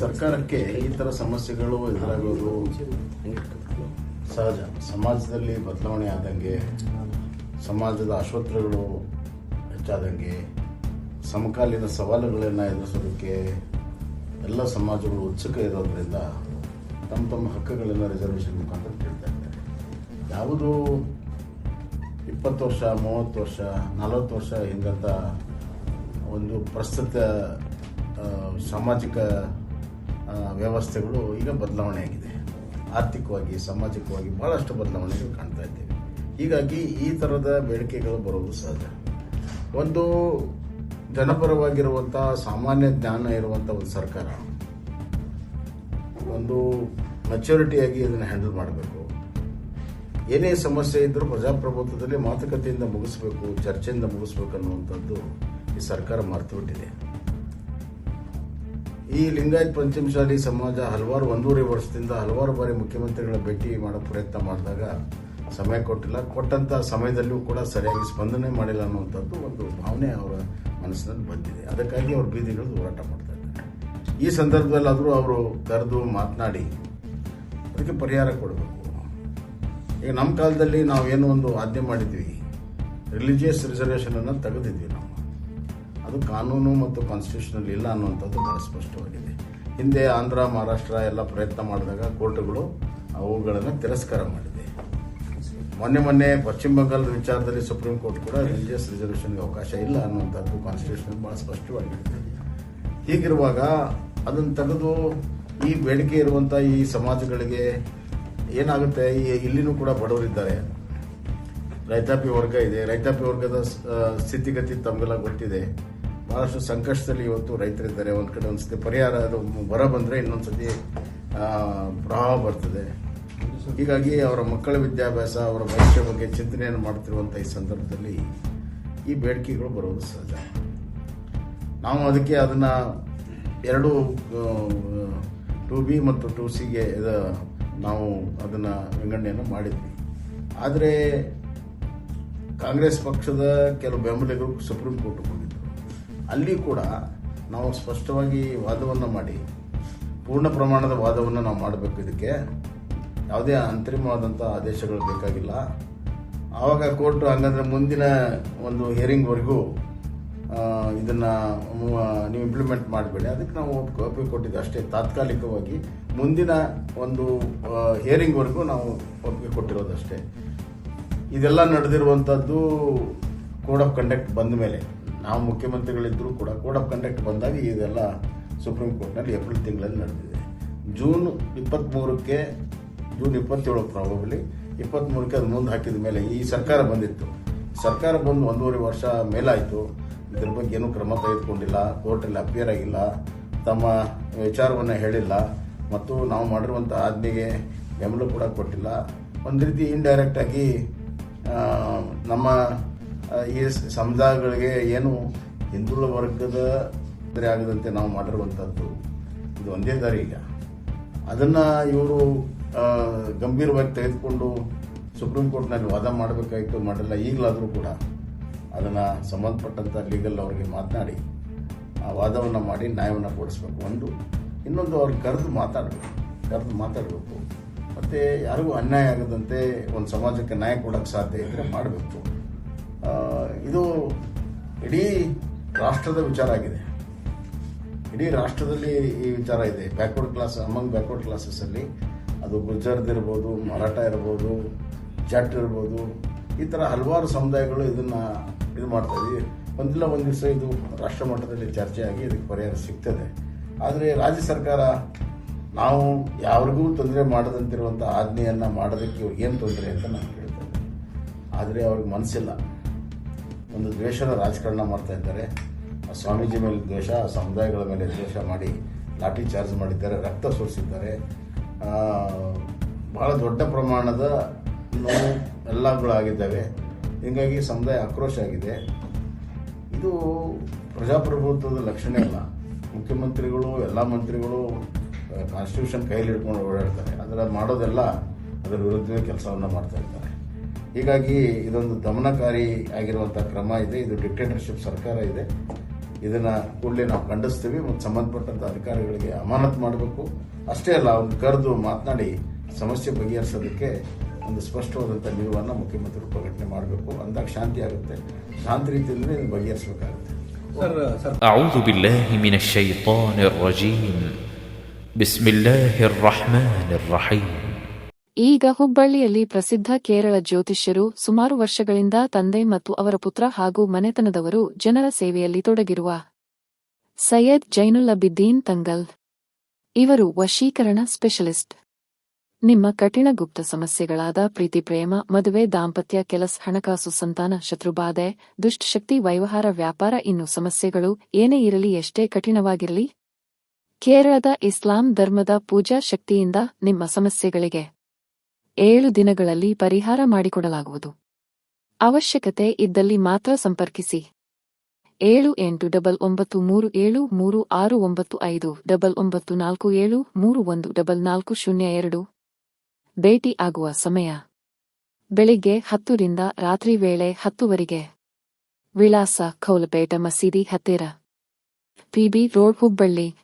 ಸರ್ಕಾರಕ್ಕೆ ಈ ಥರ ಸಮಸ್ಯೆಗಳು ಎದುರಾಗೋದು ಸಹಜ. ಸಮಾಜದಲ್ಲಿ ಬದಲಾವಣೆ ಆದಂಗೆ, ಸಮಾಜದ ಆಶೋತ್ತರಗಳು ಹೆಚ್ಚಾದಂಗೆ, ಸಮಕಾಲೀನ ಸವಾಲುಗಳನ್ನು ಎದುರಿಸೋದಕ್ಕೆ ಎಲ್ಲ ಸಮಾಜಗಳು ಉತ್ಸುಕ ಇರೋದ್ರಿಂದ ತಮ್ಮ ತಮ್ಮ ಹಕ್ಕುಗಳನ್ನು ರಿಸರ್ವೇಷನ್ ಮುಖಾಂತರ ಕೇಳ್ತಾ ಇದ್ದಾರೆ. ಯಾವುದು ಇಪ್ಪತ್ತು ವರ್ಷ, ಮೂವತ್ತು ವರ್ಷ, ನಲವತ್ತು ವರ್ಷ ಹಿಂದಂತ ಒಂದು ಪ್ರಸ್ತುತ ಸಾಮಾಜಿಕ ವ್ಯವಸ್ಥೆಗಳು ಈಗ ಬದಲಾವಣೆ ಆಗಿದೆ. ಆರ್ಥಿಕವಾಗಿ, ಸಾಮಾಜಿಕವಾಗಿ ಬಹಳಷ್ಟು ಬದಲಾವಣೆಗಳು ಕಾಣ್ತಾ ಇದ್ದೇವೆ. ಹೀಗಾಗಿ ಈ ಥರದ ಬೇಡಿಕೆಗಳು ಬರೋದು ಸಹಜ. ಒಂದು ಜನಪರವಾಗಿರುವಂಥ ಸಾಮಾನ್ಯ ಜ್ಞಾನ ಇರುವಂಥ ಒಂದು ಸರ್ಕಾರ. ಒಂದು ಮೆಚುರಿಟಿಯಾಗಿ ಇದನ್ನು ಹ್ಯಾಂಡಲ್ ಮಾಡಬೇಕು. ಏನೇ ಸಮಸ್ಯೆ ಇದ್ದರೂ ಪ್ರಜಾಪ್ರಭುತ್ವದಲ್ಲಿ ಮಾತುಕತೆಯಿಂದ ಮುಗಿಸ್ಬೇಕು, ಚರ್ಚೆಯಿಂದ ಮುಗಿಸ್ಬೇಕು ಅನ್ನುವಂಥದ್ದು ಈ ಸರ್ಕಾರ ಮರೆತುಬಿಟ್ಟಿದೆ ಈ ಲಿಂಗಾಯತ್ ಪಂಚಮಶಾಲಿ ಸಮಾಜ ಹಲವಾರು ಒಂದೂವರೆ ವರ್ಷದಿಂದ ಹಲವಾರು ಬಾರಿ ಮುಖ್ಯಮಂತ್ರಿಗಳ ಭೇಟಿ ಮಾಡೋ ಪ್ರಯತ್ನ ಮಾಡಿದಾಗ ಸಮಯ ಕೊಟ್ಟಿಲ್ಲ. ಕೊಟ್ಟಂತ ಸಮಯದಲ್ಲೂ ಕೂಡ ಸರಿಯಾಗಿ ಸ್ಪಂದನೆ ಮಾಡಿಲ್ಲ ಅನ್ನುವಂಥದ್ದು ಒಂದು ಭಾವನೆ ಅವರ ಮನಸ್ಸಿನಲ್ಲಿ ಬಂದಿದೆ. ಅದಕ್ಕಾಗಿ ಅವರು ಬೀದಿಗಳು ಹೋರಾಟ ಮಾಡ್ತಾ ಇದ್ದಾರೆ. ಈ ಸಂದರ್ಭದಲ್ಲಾದರೂ ಅವರು ಕರೆದು ಮಾತನಾಡಿ, ಅದಕ್ಕೆ ಪರಿಹಾರ ಕೊಡಬೇಕು. ಈಗ ನಮ್ಮ ಕಾಲದಲ್ಲಿ ನಾವು ನಾವೇನೋ ಒಂದು ಆಜ್ಞೆ ಮಾಡಿದ್ವಿ. ರಿಲಿಜಿಯಸ್ ರಿಸರ್ವೇಷನ್ ಅನ್ನು ತೆಗೆದಿದ್ವಿ ನಾವು. ಅದು ಕಾನೂನು ಮತ್ತು ಕಾನ್ಸ್ಟಿಟ್ಯೂಷನಲ್ಲಿ ಇಲ್ಲ ಅನ್ನುವಂಥದ್ದು ಬಹಳ ಸ್ಪಷ್ಟವಾಗಿದೆ. ಹಿಂದೆ ಆಂಧ್ರ, ಮಹಾರಾಷ್ಟ್ರ ಎಲ್ಲ ಪ್ರಯತ್ನ ಮಾಡಿದಾಗ ಕೋರ್ಟ್ಗಳು ಅವುಗಳನ್ನು ತಿರಸ್ಕಾರ ಮಾಡಿದೆ. ಮೊನ್ನೆ ಮೊನ್ನೆ ಪಶ್ಚಿಮ ಬಂಗಾಳದ ವಿಚಾರದಲ್ಲಿ ಸುಪ್ರೀಂ ಕೋರ್ಟ್ ಕೂಡ ರಿಲಿಜಿಯಸ್ ರಿಸರ್ವೇಷನ್ಗೆ ಅವಕಾಶ ಇಲ್ಲ ಅನ್ನುವಂಥದ್ದು ಕಾನ್ಸ್ಟಿಟ್ಯೂಷನ್ ಬಹಳ ಸ್ಪಷ್ಟವಾಗಿದೆ. ಹೀಗಿರುವಾಗ ಅದನ್ನು ತೆಗೆದು ಈ ಬೇಡಿಕೆ ಇರುವಂಥ ಈ ಸಮಾಜಗಳಿಗೆ ಏನಾಗುತ್ತೆ? ಈ ಇಲ್ಲಿನೂ ಕೂಡ ಬಡವರಿದ್ದಾರೆ ರೈತಾಪಿ ವರ್ಗ ಇದೆ. ರೈತಾಪಿ ವರ್ಗದ ಸ್ಥಿತಿಗತಿ ತಮಗೆಲ್ಲ ಗೊತ್ತಿದೆ. ಬಹಳಷ್ಟು ಸಂಕಷ್ಟದಲ್ಲಿ ಇವತ್ತು ರೈತರಿದ್ದಾರೆ. ಒಂದು ಕಡೆ ಒಂದ್ಸತಿ ಪರಿಹಾರ ಬರ ಬಂದರೆ ಇನ್ನೊಂದ್ಸತಿ ಆ, ಪ್ರವಾಹ ಬರ್ತದೆ. ಹೀಗಾಗಿ ಅವರ ಮಕ್ಕಳ ವಿದ್ಯಾಭ್ಯಾಸ ಅವರ ಭವಿಷ್ಯ ಬಗ್ಗೆ ಚಿಂತನೆಯನ್ನು ಮಾಡ್ತಿರುವಂಥ ಈ ಸಂದರ್ಭದಲ್ಲಿ ಈ ಬೇಡಿಕೆಗಳು ಬರೋದು ಸಹಜ. ನಾವು ಅದಕ್ಕೆ ಅದನ್ನು ಎರಡು ಟು ಬಿ ಮತ್ತು ಟು ಸಿಗೆ ನಾವು ಅದನ್ನು ವಿಂಗಡಣೆಯನ್ನು ಮಾಡಿದ್ವಿ. ಆದರೆ ಕಾಂಗ್ರೆಸ್ ಪಕ್ಷದ ಕೆಲವು ಬೆಂಬಲಿಗರು ಸುಪ್ರೀಂ ಕೋರ್ಟ್ ಅಲ್ಲಿ ಕೂಡ ನಾವು ಸ್ಪಷ್ಟವಾಗಿ ವಾದವನ್ನು ಮಾಡಿ, ಪೂರ್ಣ ಪ್ರಮಾಣದ ವಾದವನ್ನು ನಾವು ಮಾಡಬೇಕು ಇದಕ್ಕೆ. ಯಾವುದೇ ಅಂತಿಮವಾದಂಥ ಆದೇಶಗಳು ಬೇಕಾಗಿಲ್ಲ. ಆವಾಗ ಕೋರ್ಟ್ ಹಂಗಂದ್ರೆ ಮುಂದಿನ ಒಂದು ಹಿಯರಿಂಗ್ವರೆಗೂ ಇದನ್ನ ನೀವು ಇಂಪ್ಲಿಮೆಂಟ್ ಮಾಡಬೇಡಿ. ಅದಕ್ಕೆ ನಾವು ಒಪ್ಪಿಗೆ ಕೊಟ್ಟಿದ್ದು. ಅಷ್ಟೇ ತಾತ್ಕಾಲಿಕವಾಗಿ ಮುಂದಿನ ಒಂದು ಹಿಯರಿಂಗ್ವರೆಗೂ ನಾವು ಒಪ್ಪಿಗೆ ಕೊಟ್ಟಿರೋದಷ್ಟೇ. ಇದೆಲ್ಲ ನಡೆದಿರುವಂಥದ್ದು ಕೋಡ್ ಆಫ್ ಕಂಡಕ್ಟ್ ಬಂದ ಮೇಲೆ ನಾವು ಮುಖ್ಯಮಂತ್ರಿಗಳಿದ್ದರೂ ಕೂಡ ಕೋಡ್ ಆಫ್ ಕಂಡಕ್ಟ್ ಬಂದಾಗ ಇದೆಲ್ಲ ಸುಪ್ರೀಂ ಕೋರ್ಟ್ನಲ್ಲಿ ಏಪ್ರಿಲ್ ತಿಂಗಳಲ್ಲಿ ನಡೆದಿದೆ. ಜೂನ್ ಇಪ್ಪತ್ತ್ಮೂರಕ್ಕೆ ಜೂನ್ ಇಪ್ಪತ್ತೇಳು ಪ್ರಾಬಬ್ಲಿ ಇಪ್ಪತ್ತ್ಮೂರಕ್ಕೆ ಅದು ಮುಂದೆ ಹಾಕಿದ ಮೇಲೆ ಈ ಸರ್ಕಾರ ಬಂದಿತ್ತು. ಸರ್ಕಾರ ಬಂದು ಒಂದೂವರೆ ವರ್ಷ ಮೇಲಾಯಿತು. ಇದ್ರ ಬಗ್ಗೆ ಏನೂ ಕ್ರಮ ತೆಗೆದುಕೊಂಡಿಲ್ಲ. ಕೋರ್ಟಲ್ಲಿ ಅಪಿಯರ್ ಆಗಿಲ್ಲ. ತಮ್ಮ ವಿಚಾರವನ್ನು ಹೇಳಿಲ್ಲ. ಮತ್ತು ನಾವು ಮಾಡಿರುವಂಥ ಆಜ್ಞೆಗೆ ಬೆಂಬಲ ಕೂಡ ಕೊಟ್ಟಿಲ್ಲ. ಒಂದು ರೀತಿ ಇಂಡೈರೆಕ್ಟ್ ಆಗಿ ನಮ್ಮ ಈ ಸಮುದಾಯಗಳಿಗೆ ಏನು ಹಿಂದುಳಿದ ವರ್ಗದ ತೊಂದರೆ ಆಗದಂತೆ ನಾವು ಮಾಡಿರುವಂಥದ್ದು ಇದು ಒಂದೇ ದಾರಿ ಈಗ. ಅದನ್ನು ಇವರು ಗಂಭೀರವಾಗಿ ತೆಗೆದುಕೊಂಡು ಸುಪ್ರೀಂ ಕೋರ್ಟ್ನಲ್ಲಿ ವಾದ ಮಾಡಬೇಕಾಯಿತು, ಮಾಡಿಲ್ಲ, ಈಗಲಾದರೂ ಕೂಡ ಅದನ್ನು ಸಂಬಂಧಪಟ್ಟಂಥ ಲೀಗಲ್ ಅವರಿಗೆ ಮಾತನಾಡಿ, ಆ ವಾದವನ್ನು ಮಾಡಿ ನ್ಯಾಯವನ್ನು ಕೊಡಿಸ್ಬೇಕು. ಒಂದು, ಇನ್ನೊಂದು ಅವ್ರಿಗೆ ಕರೆದು ಮಾತಾಡಬೇಕು ಕರೆದು ಮಾತಾಡಬೇಕು. ಮತ್ತು ಯಾರಿಗೂ ಅನ್ಯಾಯ ಆಗದಂತೆ ಒಂದು ಸಮಾಜಕ್ಕೆ ನ್ಯಾಯ ಕೊಡೋಕ್ಕೆ ಸಾಧ್ಯ ಇದ್ದರೆ ಮಾಡಬೇಕು. ಇದು ಇಡೀ ರಾಷ್ಟ್ರದ ವಿಚಾರ ಆಗಿದೆ. ಇಡೀ ರಾಷ್ಟ್ರದಲ್ಲಿ ಈ ವಿಚಾರ ಇದೆ. ಬ್ಯಾಕ್ವರ್ಡ್ ಕ್ಲಾಸ್ ಅಮಂಗ್ ಬ್ಯಾಕ್ವರ್ಡ್ ಕ್ಲಾಸಸ್ಸಲ್ಲಿ ಅದು ಗುಜ್ಜರ್ದಿರ್ಬೋದು ಮರಾಠ ಇರ್ಬೋದು, ಜಟ್ ಇರ್ಬೋದು, ಈ ಥರ ಹಲವಾರು ಸಮುದಾಯಗಳು ಇದನ್ನು ಇದು ಮಾಡ್ತಾ ಇದ್ದೀವಿ ಒಂದಿಲ್ಲ ಒಂದು ದಿವಸ ಇದು ರಾಷ್ಟ್ರ ಮಟ್ಟದಲ್ಲಿ ಚರ್ಚೆಯಾಗಿ ಇದಕ್ಕೆ ಪರಿಹಾರ ಸಿಗ್ತದೆ. ಆದರೆ ರಾಜ್ಯ ಸರ್ಕಾರ ನಾವು ಯಾರಿಗೂ ತೊಂದರೆ ಮಾಡದಂತಿರುವಂಥ ಆಜ್ಞೆಯನ್ನು ಮಾಡೋದಕ್ಕೆ ಏನು ತೊಂದರೆ ಅಂತ ನಾನು ಹೇಳ್ತೇನೆ ಆದರೆ ಅವ್ರಿಗೆ ಮನಸ್ಸಿಲ್ಲ ಒಂದು ದ್ವೇಷದ ರಾಜಕಾರಣ ಮಾಡ್ತಾ ಇದ್ದಾರೆ. ಆ ಸ್ವಾಮೀಜಿ ಮೇಲೆ ದ್ವೇಷ, ಆ ಸಮುದಾಯಗಳ ಮೇಲೆ ದ್ವೇಷ ಮಾಡಿ ಲಾಠಿ ಚಾರ್ಜ್ ಮಾಡಿದ್ದಾರೆ, ರಕ್ತ ಸುರಿಸಿದ್ದಾರೆ. ಬಹಳ ದೊಡ್ಡ ಪ್ರಮಾಣದ ನೋವು ಎಲ್ಲಗಳಾಗಿದ್ದಾವೆ ಹೀಗಾಗಿ ಸಮುದಾಯ ಆಕ್ರೋಶ ಆಗಿದೆ. ಇದು ಪ್ರಜಾಪ್ರಭುತ್ವದ ಲಕ್ಷಣ ಅಲ್ಲ. ಮುಖ್ಯಮಂತ್ರಿಗಳು, ಎಲ್ಲ ಮಂತ್ರಿಗಳು ಕಾನ್ಸ್ಟಿಟ್ಯೂಷನ್ ಕೈಯಲ್ಲಿ ಹಿಡ್ಕೊಂಡು ಓಡಾಡ್ತಾರೆ. ಅದರ ಮಾಡೋದೆಲ್ಲ ಅದರ ವಿರುದ್ಧವೇ ಕೆಲಸವನ್ನು ಮಾಡ್ತಾ ಇದ್ದಾರೆ. ಹೀಗಾಗಿ ಇದೊಂದು ದಮನಕಾರಿ ಆಗಿರುವಂಥ ಕ್ರಮ ಇದೆ ಇದು ಡಿಕ್ಟೇಟರ್ಶಿಪ್ ಸರ್ಕಾರ ಇದೆ ಇದನ್ನ ಕೂಡಲೇ ನಾವು ಖಂಡಿಸ್ತೀವಿ ಮತ್ತು ಸಂಬಂಧಪಟ್ಟಂತ ಅಧಿಕಾರಿಗಳಿಗೆ ಅಮಾನತ್ ಮಾಡಬೇಕು ಅಷ್ಟೇ ಅಲ್ಲ ಅವ್ರನ್ನ ಕರೆದು ಮಾತನಾಡಿ ಸಮಸ್ಯೆ ಬಗೆಹರಿಸೋದಕ್ಕೆ ಒಂದು ಸ್ಪಷ್ಟವಾದಂಥ ನಿಲುವನ್ನು ಮುಖ್ಯಮಂತ್ರಿಗಳು ಪ್ರಕಟಣೆ ಮಾಡಬೇಕು ಅಂದಾಗ ಶಾಂತಿ ಆಗುತ್ತೆ ಶಾಂತಿ ರೀತಿಯಲ್ಲಿ ಇದನ್ನ ಬಗೆಹರಿಸಬೇಕಾಗುತ್ತೆ أعوذ بالله من الشيطان الرجيم بسم الله الرحمن الرحيم ಈಗ ಹುಬ್ಬಳ್ಳಿಯಲ್ಲಿ ಪ್ರಸಿದ್ಧ ಕೇರಳ ಜ್ಯೋತಿಷ್ಯರು ಸುಮಾರು ವರ್ಷಗಳಿಂದ ತಂದೆ ಮತ್ತು ಅವರ ಪುತ್ರ ಹಾಗೂ ಮನೆತನದವರು ಜನರ ಸೇವೆಯಲ್ಲಿ ತೊಡಗಿರುವ ಸೈಯದ್ ಜೈನುಲ್ಲಬಿದ್ದೀನ್ ತಂಗಲ್. ಇವರು ವಶೀಕರಣ ಸ್ಪೆಷಲಿಸ್ಟ್. ನಿಮ್ಮ ಕಠಿಣ ಗುಪ್ತ ಸಮಸ್ಯೆಗಳಾದ ಪ್ರೀತಿ ಪ್ರೇಮ, ಮದುವೆ, ದಾಂಪತ್ಯ, ಕೆಲಸ, ಹಣಕಾಸು, ಸಂತಾನ, ಶತ್ರುಬಾಧೆ ದುಷ್ಟಶಕ್ತಿ ವ್ಯವಹಾರ ವ್ಯಾಪಾರ, ಇನ್ನು ಸಮಸ್ಯೆಗಳು ಏನೇ ಇರಲಿ ಎಷ್ಟೇ ಕಠಿಣವಾಗಿರಲಿ. ಕೇರಳದ ಇಸ್ಲಾಂ ಧರ್ಮದ ಪೂಜಾ ಶಕ್ತಿಯಿಂದ ನಿಮ್ಮ ಸಮಸ್ಯೆಗಳಿಗೆ ಏಳು ದಿನಗಳಲ್ಲಿ ಪರಿಹಾರ ಮಾಡಿಕೊಡಲಾಗುವುದು. ಅವಶ್ಯಕತೆ ಇದ್ದಲ್ಲಿ ಮಾತ್ರ ಸಂಪರ್ಕಿಸಿ. ಏಳು ಎಂಟು ಡಬಲ್ ಒಂಬತ್ತು ಮೂರು ಏಳು ಮೂರು ಆರು ಒಂಬತ್ತು ಐದು ಡಬಲ್ ಒಂಬತ್ತು ನಾಲ್ಕು ಏಳು ಮೂರು ಒಂದು ಡಬಲ್ ನಾಲ್ಕು ಶೂನ್ಯ ಎರಡು. ಭೇಟಿ ಆಗುವ ಸಮಯ. ಬೆಳಿಗ್ಗೆ ಹತ್ತರಿಂದ ರಾತ್ರಿ ವೇಳೆ ಹತ್ತುವರೆಗೆ. ವಿಳಾಸ ಖೌಲಪೇಟ ಮಸೀದಿ ಹತ್ತಿರ. PB road Hubballi.